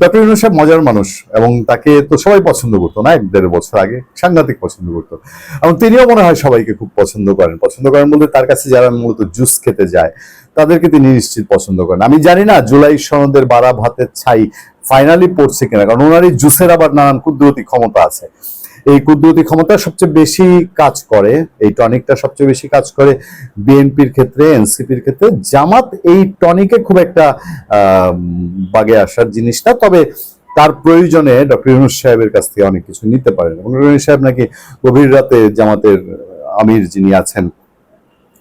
Doctor Yunus সাহেব মজার মানুষ এবং তাকে তো সবাই পছন্দ করতো, না? এক দেড় বছর আগে সাংঘাতিক পছন্দ করতো। এবং তিনিও মনে হয় সবাইকে খুব পছন্দ করেন। পছন্দ করেন বলতে তার কাছে যারা মূলত জুস খেতে যায়, তাদেরকে তিনি নিশ্চিত পছন্দ করেন। আমি জানি না জুলাই সনদের বারা ভাতের ছাই ফাইনালি পড়ছে কিনা, কারণ ওনার এই জুসের আবার নানান কুদরতি ক্ষমতা আছে। এই কুদরতি ক্ষমতা সবচেয়ে বেশি কাজ করে, এই টনিকটা সবচেয়ে বেশি কাজ করে বিএনপির ক্ষেত্রে, এনসিপির ক্ষেত্রে। জামাত এই টনিকে খুব একটা বাগে আসার জিনিস না, তবে তার প্রয়োজনে ডক্টর ইউনুস সাহেবের কাছ থেকে অনেক কিছু নিতে পারেন। ইউনুস সাহেব নাকি গভীর রাতে জামাতের আমির যিনি আছেন,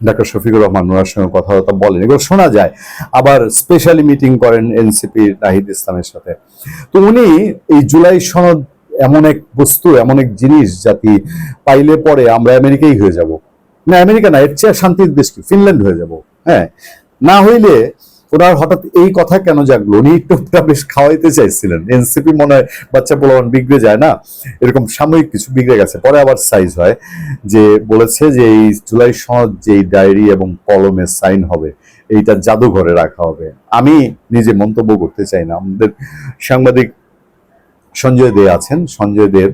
ডাক্তার শফিকুর রহমান, ওনার সঙ্গে কথাবার্তা বলেন। এগুলো শোনা যায়। আবার স্পেশালি মিটিং করেন এনসিপি নাহিদ ইসলামের সাথে। তো উনি এই জুলাই সনদ এমন এক বস্তু, এমন এক জিনিস জাতি পাইলে পরে আমরা আমেরিকাই হয়ে যাব। না, আমেরিকা না, এর চেয়ে শান্তির দেশ কি? ফিনল্যান্ড হয়ে যাব। হ্যাঁ না হইলে ওনার হঠাৎ এই কথা কেন জাগলো? উনি টোপটা বেশ খাওয়াইতে চাইছিলেন। এনসিপি মনে হয় বাচ্চা পোলাবান বিগড়ে যায় না? এরকম সাময়িক কিছু বিগড়ে গেছে। পরে আবার সাইজ হয় যে বলেছে যে এই জুলাই সনদ যে ডায়েরি এবং কলমে সাইন হবে, এইটা জাদুঘরে রাখা হবে। আমি নিজে মন্তব্য করতে চাই না। আমাদের সাংবাদিক সঞ্জয় দে আছেন। সঞ্জয় দের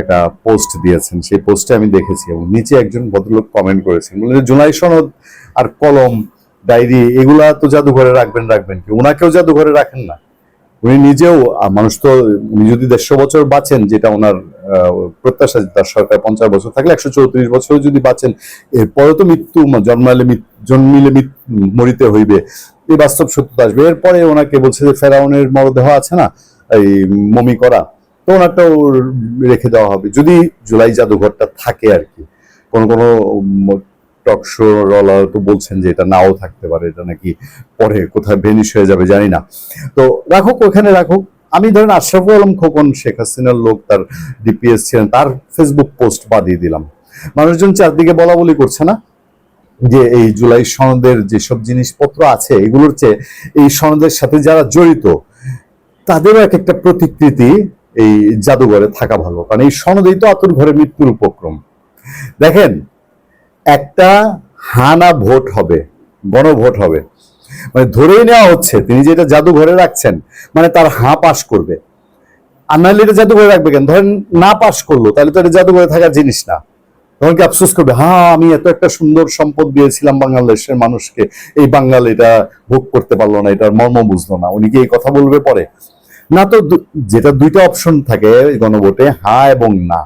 একটা পোস্ট দিয়েছেন। সেই পোস্টে আমি দেখেছি এবং নিচে একজন ভদ্রলোক কমেন্ট করেছেন। বললেন জুলাই সনদ আর কলম, ডায়েরি এগুলা তো জাদুঘরে রাখবেন রাখবেন কি? ওনাকেও জাদুঘরে রাখেন না। উনি নিজেও মানুষ তো, উনি যদি দেড়শো বছর বাঁচেন, যেটা ওনার প্রত্যাশা তার সরকার পঞ্চাশ বছর থাকলে একশো চৌত্রিশ বছর যদি বাঁচেন এরপরে তো মৃত্যু জন্মালে জন্মিলে মরিতে হইবে। এই বাস্তব সত্যতা আসবে। এরপরে ওনাকে বলছে যে ফেরাউনের মরদেহ আছে না? এই মমি করা, তো ওনারটাও রেখে দেওয়া হবে। যদি জুলাই জাদুঘরটা থাকে আর কি। কোন কোন টক শো রলার তো বলছেন যে এটা নাও থাকতে পারে, এটা নাকি পরে কোথায় ভেনিশ হয়ে যাবে জানি না। তো রাখুক, ওখানে রাখুক। আমি ধরেন আশরাফুল আলম, খোকন, শেখ হাসিনার লোক, তার ডিপিএস ছিলেন, তার ফেসবুক পোস্ট বাদিয়ে দিলাম। মানুষজন চারদিকে বলা বলি করছে না যে এই জুলাই সনদের যেসব জিনিসপত্র আছে, এগুলোর চেয়ে এই সনদের সাথে যারা জড়িত তাদেরও এক একটা প্রতিকৃতি এই জাদুঘরে থাকা ভালো। কারণ এই সনদেই তো আতুর ঘরে মৃত্যুর উপক্রম। দেখেন, একটা হানা ভোট হবে, গণভোট হবে। মানে ধরেই নেওয়া হচ্ছে, তিনি যেটা জাদুঘরে রাখছেন মানে তার হাঁ পাশ করবে। আর নাহলে এটা জাদুঘরে রাখবে কেন? ধরেন না পাশ করল, তাহলে তো এটা জাদুঘরে থাকার জিনিস না। তখন কি আফসোস করবে হ্যাঁ আমি এত একটা সুন্দর সম্পদ দিয়েছিলাম বাংলাদেশের মানুষকে, এই বাঙাল এটা ভোগ করতে পারল না, এটার মর্ম বুঝলো না। উনি কি এই কথা বলবে পরে? না তো যেটা দুইটা অপশন থাকে গণভোটে হ্যাঁ এবং না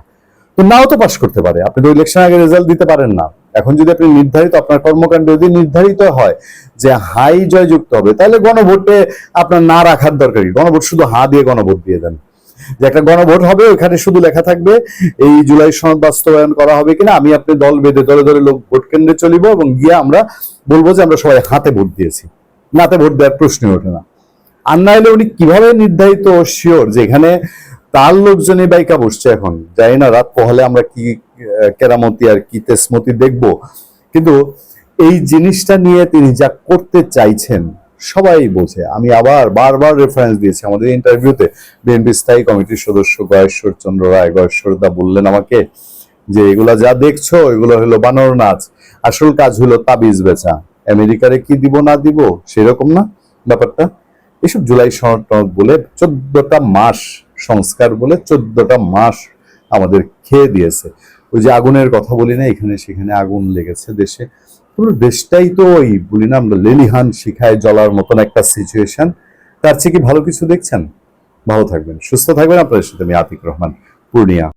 তো নাও তো পাশ করতে পারে। আপনি তো ইলেকশন আগে রেজাল্ট দিতে পারেন না। এখন যদি আপনি নির্ধারিত, আপনার কর্মকাণ্ড যদি নির্ধারিত হয় যে হাই জয়যুক্ত হবে, তাহলে গণভোটে আপনার না রাখার দরকার কি? গণভোট শুধু হা দিয়ে গণভোট দিয়ে দেন। যে একটা গণভোট হবে, ওখানে শুধু লেখা থাকবে, এই জুলাই সনদ বাস্তবায়ন করা হবে কিনা, আমি আপনি দল বেঁধে দলে দলে লোক ভোট কেন্দ্রে চলিব এবং গিয়ে আমরা বলব যে আমরা সবাই হাতে ভোট দিয়েছি। নাতে ভোট দেওয়ার প্রশ্নই ওঠে না। আর না হলে উনি কীভাবে নির্ধারিত শিওর যে এখানে তার লোকজনই বাইকা বসছে এখন? জানি না, রাত পোহালে আমরা কি, কেরামতি আর কি তেসমতি দেখব। কিন্তু এই জিনিসটা নিয়ে তিনি যা করতে চাইছেন সবাই বোঝে আমি আবার বারবার রেফারেন্স দিয়েছি আমাদের ইন্টারভিউতে বিএনপি স্থায়ী কমিটির সদস্য গয়েশ্বর চন্দ্র রায়। গয়েশ্বর দা বললেন আমাকে যে, এগুলা যা দেখছ, এগুলো হলো বানর নাচ। আসল কাজ হলো তাবিজ বেচা। আমেরিকারে কি দিব, না দিব, সেরকম না ব্যাপারটা? এসব জুলাই সনদ বলে চোদ্দটা মাস সংস্কার বলে চোদ্দটা মাস আমাদের খেয়ে দিয়েছে। ওই যে আগুনের কথা বলি না, এখানে সেখানে আগুন লেগেছে দেশে। দেশটাই তো ওই বলি না, আমরা লেলিহান শিখায় জলার মতন একটা সিচুয়েশন তার চেয়ে কি ভালো কিছু দেখছেন? ভালো থাকবেন, সুস্থ থাকবেন। আপনাদের সাথে আমি আতিক রহমান, পূর্ণিয়া।